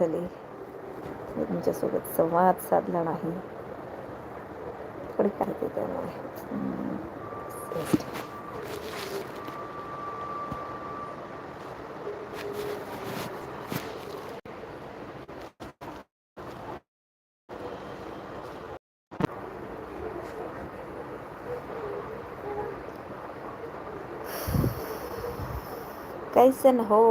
झाली मी तुमच्यासोबत संवाद साधला नाही. थोडी त्यामुळे हो?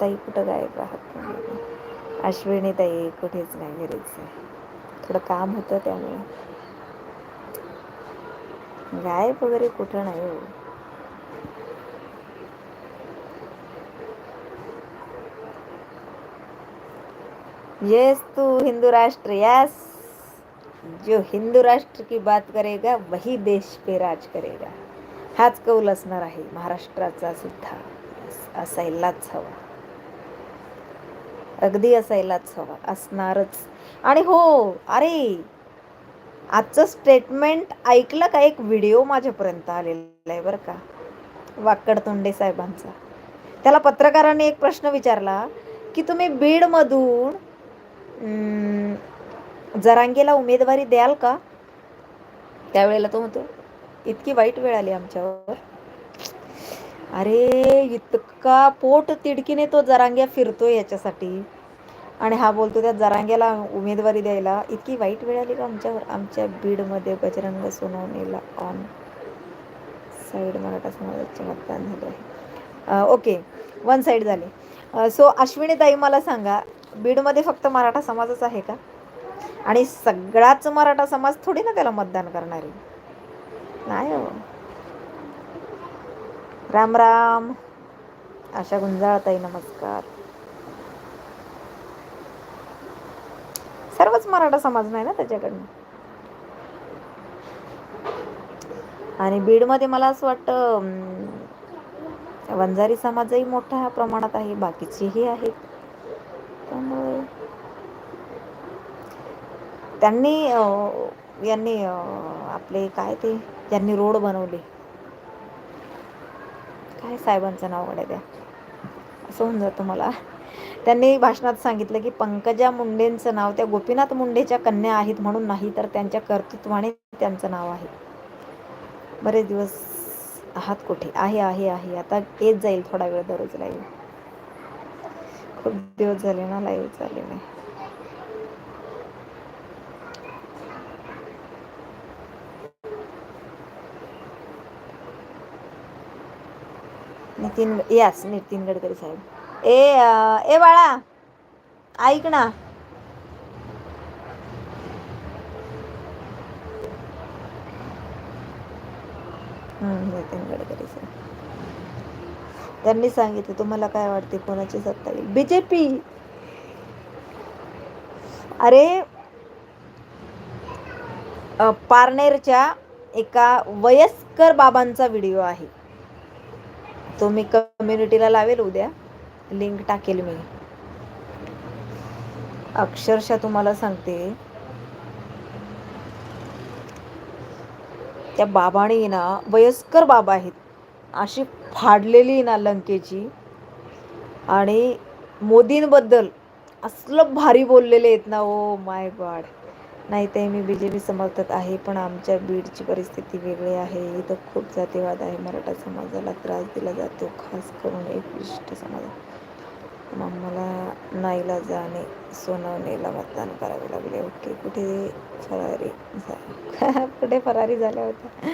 ताई कुठं गायब राहत अश्विनी ताई कुठेच नाही घरीच आहे. थोडं काम होतं त्यामुळे. गायब वगैरे कुठं नाही हो. येस तू हिंदू राष्ट्र यस जो हिंदू राष्ट्र की बात करेगा वही देश पे राज करेगा. हाच कौल असणार आहे महाराष्ट्राचा सुद्धा. असायलाच हवा. अगदी असायलाच हवा असणारच. आणि हो अरे आजचं स्टेटमेंट ऐकलं का? एक व्हिडिओ माझ्यापर्यंत आलेला आहे बरं का वाकड तोंडे साहेबांचा. त्याला पत्रकारांनी एक प्रश्न विचारला की तुम्ही बीडमधून जरांगेला उमेदवारी द्याल का? त्यावेळेला तो म्हणतो इतकी वाईट वेळ आली आमच्यावर. अरे इतका पोट तिडकीने तो जरांग्या फिरतोय याच्यासाठी. आणि हा बोलतो त्या जरांग्याला उमेदवारी द्यायला इतकी वाईट वेळ आली का आमच्यावर? आमच्या बीडमध्ये बजरंग सोनवणेला ऑन साईड मराठा समाजाचे मतदान झाले आहे. ओके वन साईड झाले. सो अश्विनी ताई मला सांगा बीडमध्ये फक्त मराठा समाजच आहे का? आणि सगळाच मराठा समाज थोडी ना त्याला मतदान करणार? आहे नाही हो. राम राम. आशा गुंजाळताई नमस्कार. सर्वच मराठा समाज नाही ना त्याच्याकडनं? आणि बीडमध्ये मला असं वाटतं वंजारी समाजही मोठ्या प्रमाणात आहे बाकीचेही आहेत. त्यामुळे त्यांनी यांनी आपले काय ते यांनी रोड बनवले. काय साहेबांचं नाव गड्या असं होऊन जातं मला. त्यांनी भाषणात सांगितलं की पंकजा मुंडेंचं नाव त्या गोपीनाथ मुंडेच्या कन्या आहेत म्हणून नाही तर त्यांच्या कर्तृत्वाने त्यांचं नाव आहे. बरेच दिवस आहात कुठे? आहे आहे आहे. आता येत जाईल थोडा वेळ दररोज लाईव्ह खूप दिवस झाले ना लाईव्ह झाले नाही. नितीन यास नितीन गडकरी साहेब. ए ए बाळा ऐक ना. नितीन गडकरी साहेब. त्यांनी सांगितलं तुम्हाला काय वाटते कोणाची सत्ता येईल? बीजेपी अरे पारनेरच्या एका वयस्कर बाबांचा व्हिडिओ आहे. तो मी कम्युनिटीला लावेल उद्या. लिंक टाकेल मी. अक्षरशः तुम्हाला सांगते. त्या बाबाने ना वयस्कर बाबा आहेत. अशी फाडलेली ना लंकेची. आणि मोदींबद्दल असलं भारी बोललेले आहेत ना ओ माय गॉड. नाही ते मी बी जे पी समर्थक आहे पण आमच्या बीडची परिस्थिती वेगळी आहे. इथं खूप जातीवाद आहे. मराठा समाजाला त्रास दिला जातो खास करून एक विशिष्ट समाज मग मला नाईला जाणे सोनवणेला मतदान करावे लागले. ओके कुठे फरारी झा- कुठे फरारी झाल्या होत्या?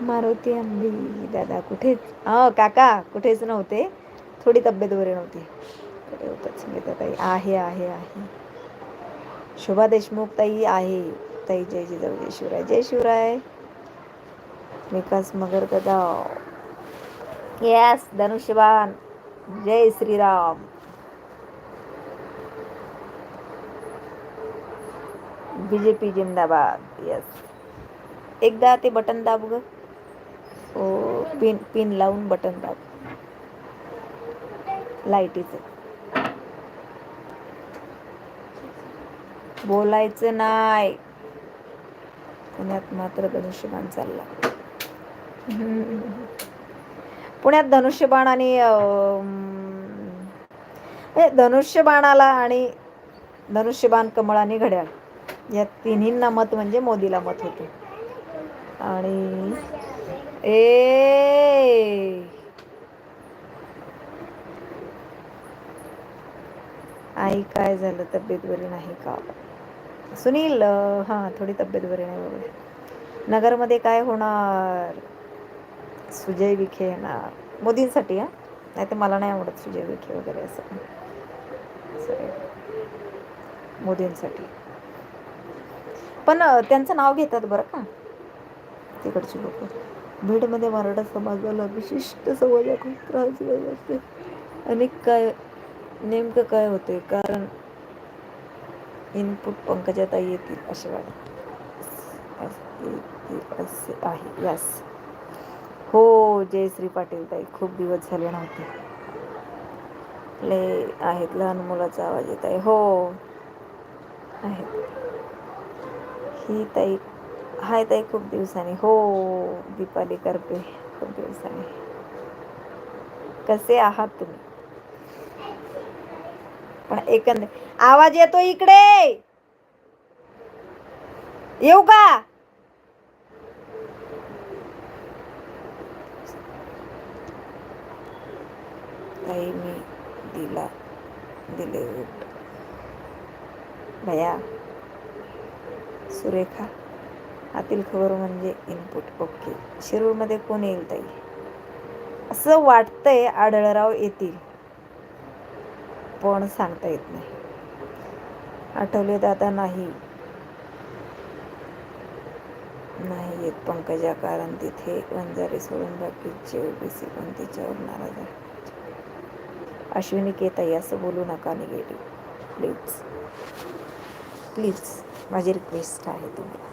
मारुती आंबी दादा कुठेच? हां काका कुठेच नव्हते. थोडी तब्येत बरी नव्हती. कुठे होतात स्मिताताई आहे आहे आहे. शुभा देशमुख ताई आहे. ताई जय जिजाऊ जय शिवराय जय शिवराय. विकास मगर कदा येस धनुष्यबान जय श्रीराम. बीजेपी जिंदाबाद. यस एकदा ते बटन दाब ग हो पिन पिन लावून बटन दाब. लाईटीचं बोलायचं नाही. पुण्यात मात्र धनुष्यबाण चालला. पुण्यात धनुष्यबाण आणि हे म्हणजे धनुष्यबाणाला आणि धनुष्यबाण कमळ आणि घड्याळ या तिन्हींना मत म्हणजे मोदीला मत होते. आणि ए आई काय झालं? तब्येत बरी नाही का? सुनील हां थोडी तब्येत बरी नाही बाबा नगरमध्ये काय होणार? सुजय विखे येणार. मोदींसाठी हां? नाही तर मला नाही आवडत सुजय विखे वगैरे असं. असं मोदींसाठी. पण त्यांचं नाव घेतात बरं का? तिकडची लोक. बीडमध्ये मराठा समाजाला विशिष्ट समाजातून त्रास दिला असते. आणि काय नेमकं काय होते कारण इनपुट पंकजाताई येतील असे वाटत. असे आहे. यस हो जयश्री पाटील ताई खूप दिवस झाले नव्हते. ले आहेत लहान मुलाचा आवाज येत आहे. हो आहेत. ही ताई हाय ताई खूप दिवसांनी. हो दीपाली करते खूप दिवसांनी. कसे आहात तुम्ही? पण एकंदर आवाज येतो इकडे. येऊ का? मी दिला दिले उठ. भया सुरेखा आतील खबर म्हणजे इनपुट ओके शिरूरमध्ये कोण येईल ताई? असं वाटतंय आढळराव येतील. पण सांगता येत नाही. आठवले दादा नाही. नाही येत पंकजा कारण तिथे वंजारे सोडून बाकीचे ओबीसी पण तिच्यावर नाराज आहे. अश्विनी केताई असं बोलू नका निगेटिव्ह. प्लीज. प्लीज. माझी रिक्वेस्ट आहे तुम्हाला.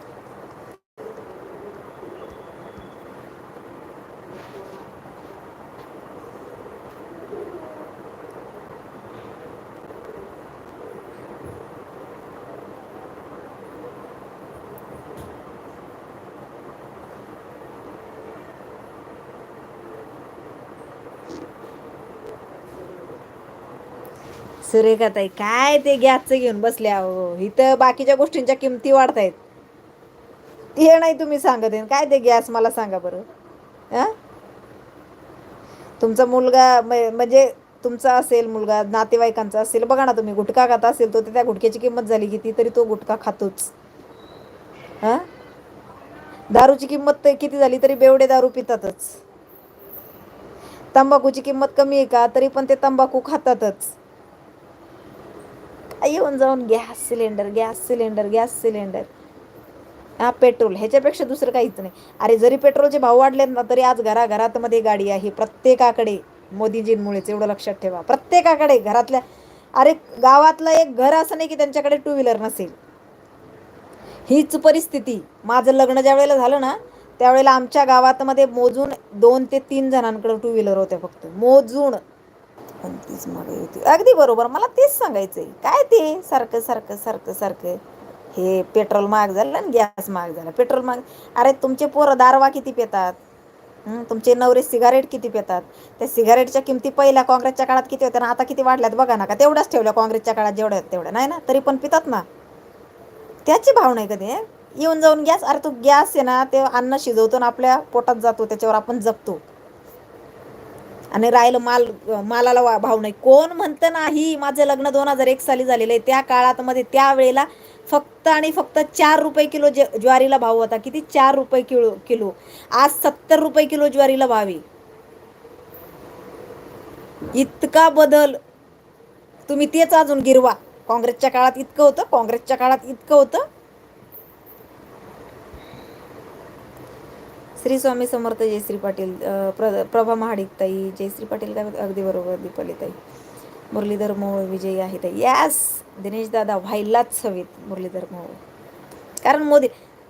सुरेखाताई काय ते गॅसचं घेऊन बसल्या अहो. इथं बाकीच्या गोष्टींच्या किमती वाढत आहेत हे नाही तुम्ही सांगत आहे. काय ते गॅस मला सांगा बरं. हां? तुमचा मुलगा म- म्हणजे तुमचा असेल मुलगा नातेवाईकांचा असेल बघा ना तुम्ही गुटखा खाता असेल तो त्या गुटख्याची किंमत झाली किती तरी तो गुटखा खातोच. हां? दारूची किंमत किती झाली तरी बेवडे दारू पितातच. तंबाखूची किंमत कमी आहे का तरी पण ते तंबाखू खातातच. येऊन जाऊन gas cylinder gas cylinder gas cylinder. हा पेट्रोल. ह्याच्यापेक्षा दुसरं काहीच नाही. अरे जरी पेट्रोलचे भाव वाढलेत ना तरी आज घराघरात मध्ये गाडी आहे. प्रत्येकाकडे मोदीजींमुळेच एवढं लक्षात ठेवा. प्रत्येकाकडे घरातल्या अरे गावातलं एक घर असं नाही की त्यांच्याकडे टू व्हीलर नसेल. हीच परिस्थिती. माझं लग्न ज्या वेळेला झालं ना त्यावेळेला आमच्या गावातमध्ये मोजून दोन ते तीन जणांकडे टू व्हीलर होत्या फक्त. मोजून. पण तीच मागे होती. अगदी बरोबर. मला तेच सांगायचं आहे काय ते? सारखं सारखं सारखं सारखं. हे पेट्रोल महाग झालं आणि गॅस महाग झाला. पेट्रोल महाग. अरे तुमचे पोरं दारवा किती पेतात? तुमचे नवरे सिगारेट किती पेतात? त्या सिगारेटच्या किमती पहिल्या काँग्रेसच्या काळात किती होत्या ना आता किती वाढल्यात बघा ना का? तेवढ्याच ठेवल्या काँग्रेसच्या काळात जेवढ्या आहेत तेवढ्या. नाही ना? तरी पण पितात ना? त्याची भाव नाही कधी येऊन जाऊन गॅस. अरे तो गॅस आहे ना ते अन्न शिजवतो ना आपल्या पोटात जातो. त्याच्यावर आपण जगतो आणि राहिलं माल मालाला वा- भाव नाही. कोण म्हणतं नाही माझं लग्न दोन हजार एक साली झालेलं आहे. त्या काळात मध्ये त्यावेळेला फक्त आणि फक्त चार रुपये किलो ज ज्वारीला भाव होता. किती? चार रुपये किलो किलो. आज सत्तर रुपये किलो ज्वारीला भाव आहे. इतका बदल. तुम्ही तेच अजून गिरवा. काँग्रेसच्या काळात इतकं होतं काँग्रेसच्या काळात इतकं होतं. श्री स्वामी समर्थ जयश्री पाटील प्र प्रभा महाडिक ताई जयश्री पाटील काय अगदी बरोबर दीपाली ताई मुरलीधर मोहोळ विजयी आहे ताई. यस दिनेश दादा व्हायलाच हवेत मुरलीधर मोहोळ. कारण मोदी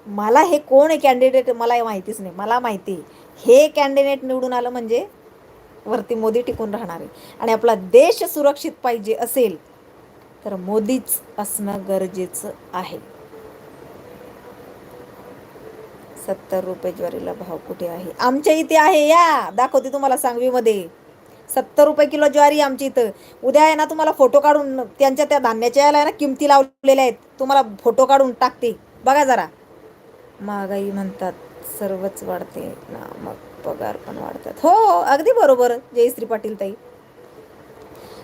मला हे कोण आहे कॅन्डिडेट मला हे माहितीच नाही. मला माहिती आहे. हे कॅन्डिडेट निवडून आलं म्हणजे वरती मोदी टिकून राहणार आहे. आणि आपला देश सुरक्षित पाहिजे असेल तर मोदीच असणं गरजेचं आहे. सत्तर रुपये ज्वारीला भाव कुठे आहे? आमच्या इथे आहे या. दाखवते तुम्हाला सांगवीमध्ये. सत्तर रुपये किलो ज्वारी आमची इथं. उद्या आहे ना तुम्हाला फोटो काढून त्यांच्या त्या धान्याच्या याला आहे ना किमती लावलेल्या आहेत. तुम्हाला फोटो काढून टाकते. बघा जरा. महागाई म्हणतात सर्वच वाढते ना मग पगार पण वाढतात. हो, हो अगदी बरोबर जयश्री पाटील ताई.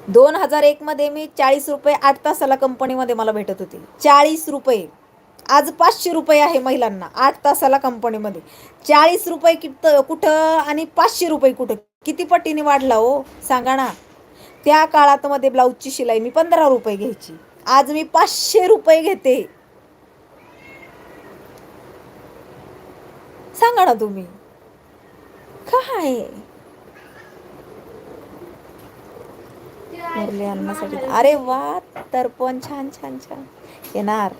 दोन हजार एकमध्ये मी चाळीस रुपये आठ तासाला कंपनीमध्ये मला भेटत होती. चाळीस रुपये. आज पाचशे रुपये आहे महिलांना आठ तासाला कंपनीमध्ये. चाळीस रुपये कित कुठं आणि पाचशे रुपये कुठं? किती पटीने वाढला हो? सांगा ना. त्या काळात मध्ये ब्लाऊजची शिलाई मी पंधरा रुपये घ्यायची. आज मी पाचशे रुपये घेते. सांगा ना तुम्ही. काय? मुरली अन्नासाठी. अरे वा तर पण छान छान छान. येणार.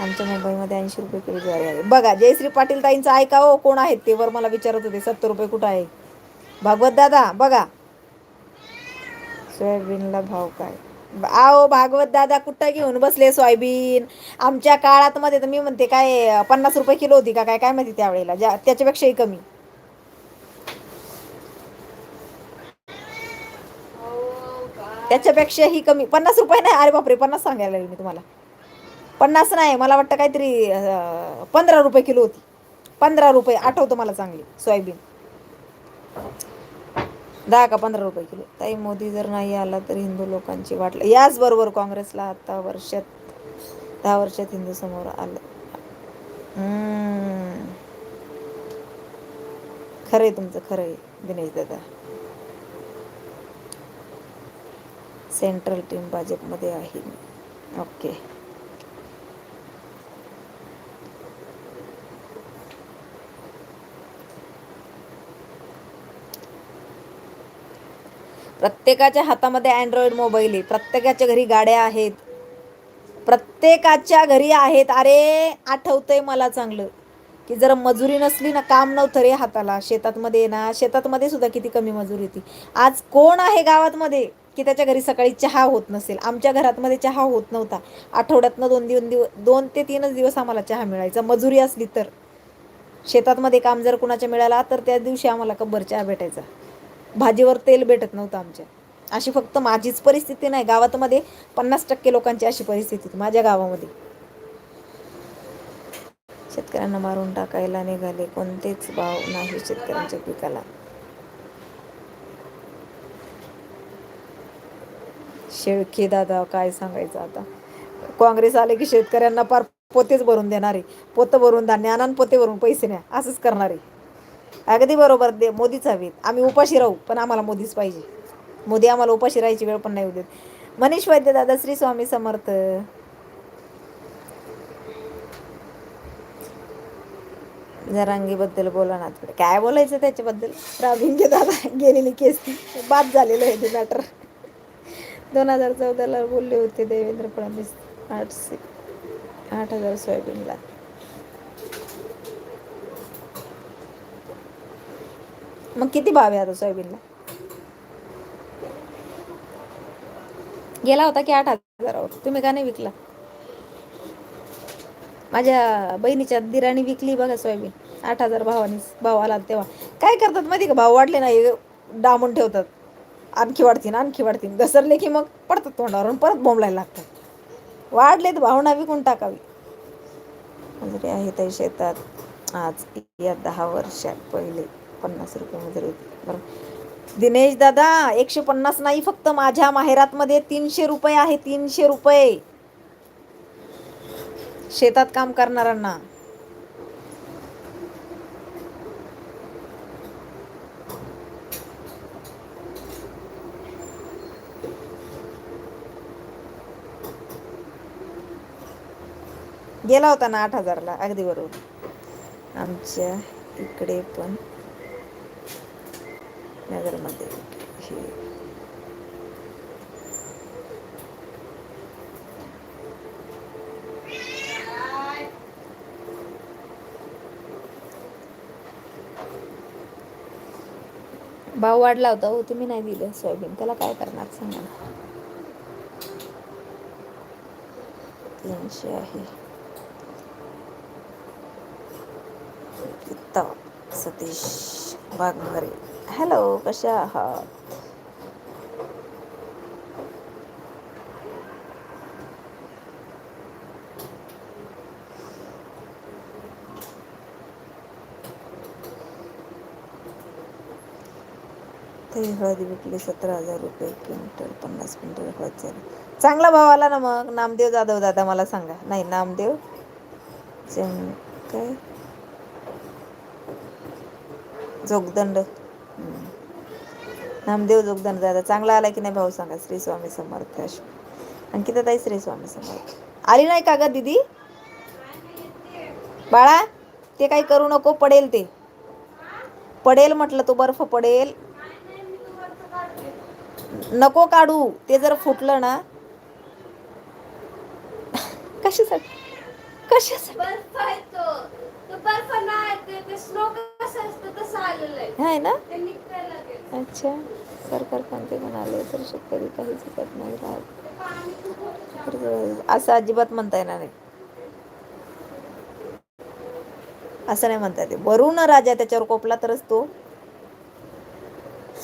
आमच्या मुंबईमध्ये ऐंशी रुपये किलो ज्वारी आहे बघा जयश्री पाटील ताईंचं ऐका हो कोण आहेत ते वर मला विचारत होते सत्तर रुपये कुठं आहे? भागवत दादा बघा. सोयाबीनला भाव काय? आओ भागवत दादा कुठं घेऊन बसले सोयाबीन? आमच्या काळात मध्ये तर मी म्हणते काय पन्नास रुपये किलो होती का काय काय माहिती त्यावेळेला ज्या त्याच्यापेक्षाही कमी. त्याच्यापेक्षाही कमी. पन्नास रुपये नाही अरे बापरे पन्नास सांगायला लागेल मी तुम्हाला. पन्नास नाही मला वाटतं काहीतरी पंधरा रुपये किलो होती. पंधरा रुपये आठवतं मला चांगली सोयाबीन. दहा का पंधरा रुपये किलो. ताई मोदी जर नाही आला तर हिंदू लोकांची वाटलं याचबरोबर काँग्रेसला आता वर्षात दहा वर्षात हिंदू समोर आलं. खरं खरंय तुमचं खरंय दिनेश दादा. सेंट्रल टीम भाजपमध्ये आहे मी. ओके. प्रत्येकाच्या हातामध्ये अँड्रॉइड मोबाईल आहे. प्रत्येकाच्या घरी गाड्या आहेत. प्रत्येकाच्या घरी आहेत. अरे आठवतंय मला चांगलं. की जर मजुरी नसली ना काम नव्हतं रे हाताला. शेतातमध्ये ना शेतातमध्ये सुद्धा किती कमी मजुरी होती. आज कोण आहे गावातमध्ये की त्याच्या घरी सकाळी चहा होत नसेल? आमच्या घरातमध्ये चहा होत नव्हता. आठवड्यातनं दोन दिवस दिवस दोन ते तीनच दिवस आम्हाला चहा मिळायचा. मजुरी असली तर. शेतातमध्ये काम जर कुणाच्या मिळाला तर त्या दिवशी आम्हाला कब्बर चहा भेटायचा. भाजीवर तेल भेटत नव्हतं आमच्या. अशी फक्त माझीच परिस्थिती नाही गावातमध्ये पन्नास टक्के लोकांची अशी परिस्थिती माझ्या गावामध्ये. शेतकऱ्यांना मारून टाकायला निघाले कोणतेच भाव नाही शेतकऱ्यांच्या पिकाला. शेळके दादा काय सांगायचं आता? काँग्रेस आले की शेतकऱ्यांना पार पोतेच भरून देणार. आहे पोतं भरून धान्य आणा पोते भरून पैसे न्या असंच करणार. आहे अगदी बरोबर दे मोदीच हवेत. आम्ही उपाशी राहू पण आम्हाला मोदीच पाहिजे. मोदी आम्हाला उपाशी राहायची वेळ पण नाही देत. मनीष वैद्य दादा श्री स्वामी समर्थ. जरांगीबद्दल बोला ना थोडं. काय बोलायचं त्याच्याबद्दल? राबिंगे दादा गेलेली केस ती. बाद झालेलं आहे ते मॅटर दोन हजार चौदाला बोलले होते देवेंद्र फडणवीस. आठशे आठ हजार सोयाबीनला. मग किती भाव आहे आता सोयाबीनला? गेला होता की आठ हजारावर. तुम्ही का नाही विकला? माझ्या बहिणीच्या दिराणी विकली बघा सोयाबीन. आठ हजार भावानी भाव आला तेव्हा. काय करतात माहिती का? भाव वाढले नाही डांबून ठेवतात. आणखी वाढतील आणखी वाढतील. घसरले की मग पडतात तोंडावर परत बोंबलायला लागतात. वाढले तर भावना विकून टाकावी. म्हणजे आहे त्या शेतात. आज या दहा वर्षात पहिले. पन्नास रुपये मजुरी होती बरं. दिनेश दादा एकशे पन्नास नाही फक्त माझ्या माहेरातमध्ये तीनशे रुपये आहे तीनशे रुपये. शेतात काम करणाऱ्यांना. गेला होता ना आठ हजारला अगदी बरोबर. आमच्या इकडे पण नगरमध्ये हे. भाव वाढला होता हो तुम्ही नाही दिलं सोयाबीन. त्याला काय करणार सांगा तीनशे आहे. सतीश वाघमारे हॅलो कशा आहात? ते हळदी विकली सतरा हजार रुपये क्विंटल पन्नास क्विंटल हळद झाली. चांगला भाव आला ना मग? नामदेव जाधव दादा मला सांगा. नाही नामदेव? काय? जोगदंड. नामदेव जोगदान दादा चांगला आला की नाही भाऊ सांगा? श्री स्वामी समर्थ. अंकिता ताई श्री स्वामी समर्थ. आली नाही का ग दीदी? बाळा ते काही करू नको पडेल ते. पडेल म्हटलं तो बर्फ पडेल. नको काढू ते जर फुटलं ना. कशासाठी? कशासाठी? बर्फ आहे तो तो नाही ते ते आहे. आहे ना? ते अच्छा. सरकार कोणते म्हणाले तर शेतकरी काहीच शिकत नाही राहत. ते पाणी असं अजिबात म्हणता येणार नाही. असं नाही म्हणता येते. वरून राजा त्याच्यावर कोपला तरच तो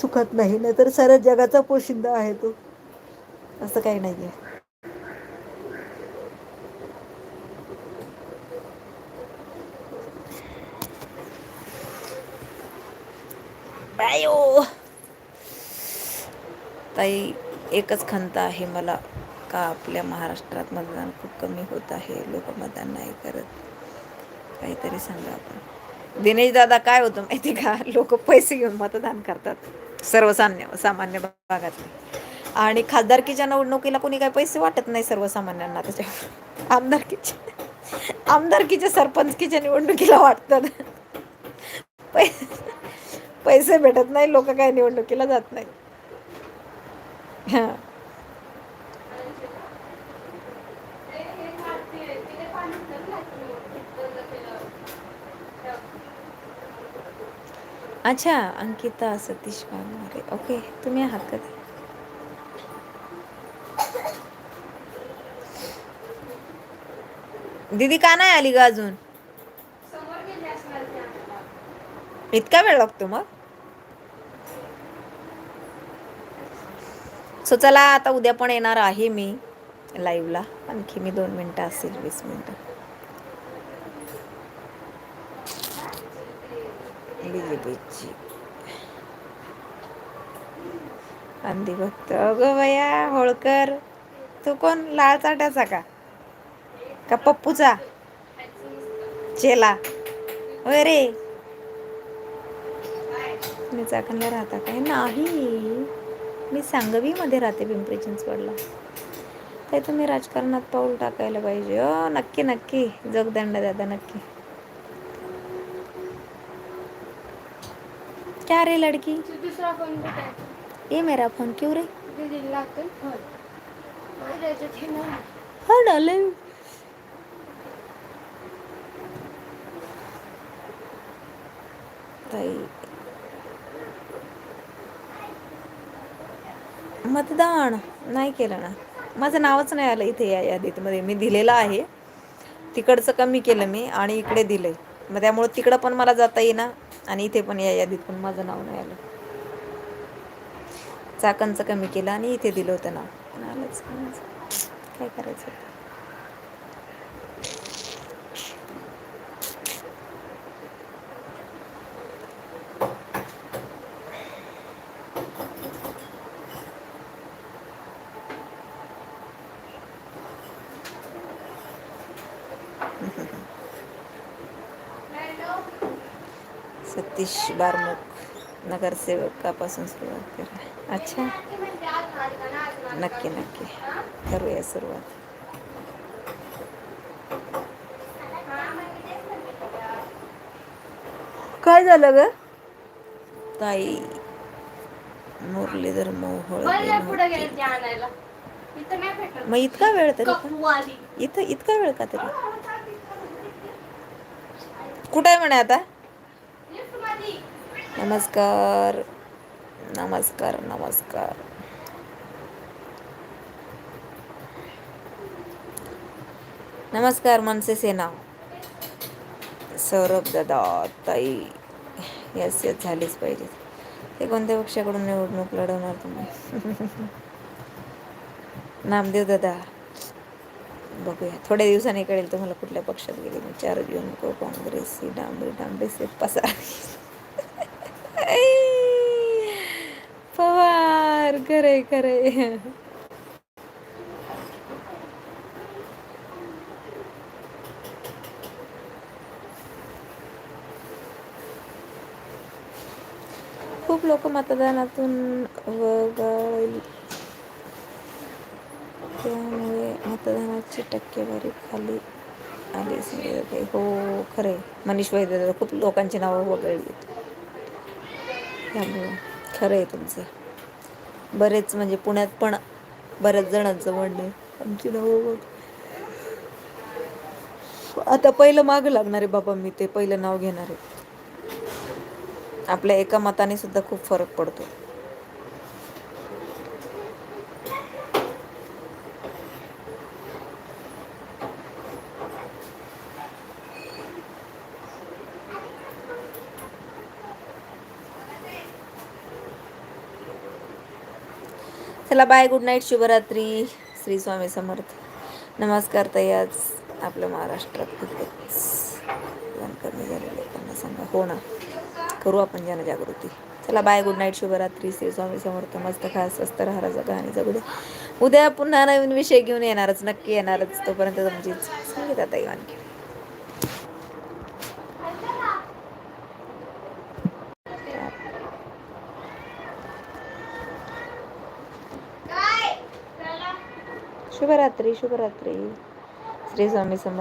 सुखत नाही नाहीतर साऱ्या जगाचा पोशिंदा आहे तो. असं काही नाहीये. बायो. ताई एकच खंत आहे मला का आपल्या महाराष्ट्रात मतदान खूप कमी होत आहे लोक मतदान नाही करत. काहीतरी सांगा आपण. दिनेश दादा काय होतं माहिती का? लोक पैसे घेऊन मतदान करतात सर्वसामान्य सामान्य भागातले. आणि खासदारकीच्या निवडणुकीला कोणी काही पैसे वाटत नाही सर्वसामान्यांना त्याच्या आमदारकीच्या आमदारकीच्या सरपंचकीच्या निवडणुकीला वाटतात. पैसे पैसे भेटत नाही लोक काय निवडणुकीला जात नाही. हां. अच्छा अंकिता सतीश वाघमारे ओके तुम्ही आहात का? दीदी का नाही आली ग अजून समोर गेले असणार ते आम्हाला इतका वेळ लागतो मग? सो चला आता उद्या पण येणार आहे मी लाईव्हला आणखी मी दोन मिनटं असेल वीस मिनटं. अंधी भक्त. अगं बया होळकर. तू कोण? लाळ चाट्याचा का? का पप्पूचा? चेला. रे. तुम्ही चाकणला राहता काय? नाही. मी सांगवीमध्ये राहते पिंपरी चिंचवडला ते तुम्ही राजकारणात पाऊल टाकायला पाहिजे. हो नक्की नक्की. जगदंड दादा नक्की. क्या रे लड़की? दुसरा फोन ये मेरा फोन क्यों रे? हे नाही. हा डाले ताई मतदान नाही केलं ना. माझं नावच नाही आलं इथे या यादीतमध्ये मी दिलेलं आहे. तिकडचं कमी केलं मी आणि इकडे दिलंय. मग त्यामुळं तिकडं पण मला जाता येईना आणि इथे पण या यादीत पण माझं नाव नाही आलं. चाकणचं कमी केलं आणि इथे दिलं होतं नाव. पण आलंच. काय करायचं? सतीश बारमुख नगरसेवकापासून सुरुवात करा अच्छा. नक्की नक्की. करूया सुरुवात. काय झालं ग? ताई मुरलीधर मोहोळ मग इतका वेळ तरी इथं इतका वेळ का तरी? कुठे आहे म्हणे आता? नमस्कार. नमस्कार नमस्कार. नमस्कार मनसे सेना. सौरभ दादा ताई. यस यस झालीच पाहिजे. ते कोणत्या पक्षाकडून निवडणूक लढवणार तुम्ही? नामदेव दादा. बघूया. थोड्या दिवसांनी कळेल तुम्हाला कुठल्या पक्षात गेले मी. चार जून काँग्रेस काँग्रेसी डांबरी डांबरी से पसार. खरंय खरंय खूप लोक मतदानातून वगळली. त्यामुळे मतदानाची टक्केवारी खाली आली हो खरे. मनीष वैद्य खूप लोकांची नावं वगळली. त्यामुळे खरं आहे तुमचं. बरेच म्हणजे पुण्यात पण बऱ्याच जणांचं म्हणणं आहे. आमची नावं वग आता पहिलं मागं लागणार आहे बाबा मी ते पहिलं नाव घेणार आहे. आपल्या एका मताने सुद्धा खूप फरक पडतो. चला बाय गुड नाईट शुभरात्री श्री स्वामी समर्थ. नमस्कार ताई आज आपल्या महाराष्ट्रात खूपच कमी झालेलं लोकांना सांगा हो ना. करू आपण जनजागृती. चला बाय गुड नाईट शुभरात्री श्री स्वामी समर्थ. मस्त खा स्वस्त राहा जगा आणि जगू द्या. उद्या पुन्हा नवीन विषय घेऊन येणारच नक्की येणारच. तोपर्यंत तुमची सांगितलं ताई आणखी. शुभरात्री शुभरात्री. श्री स्वामी समर्थ.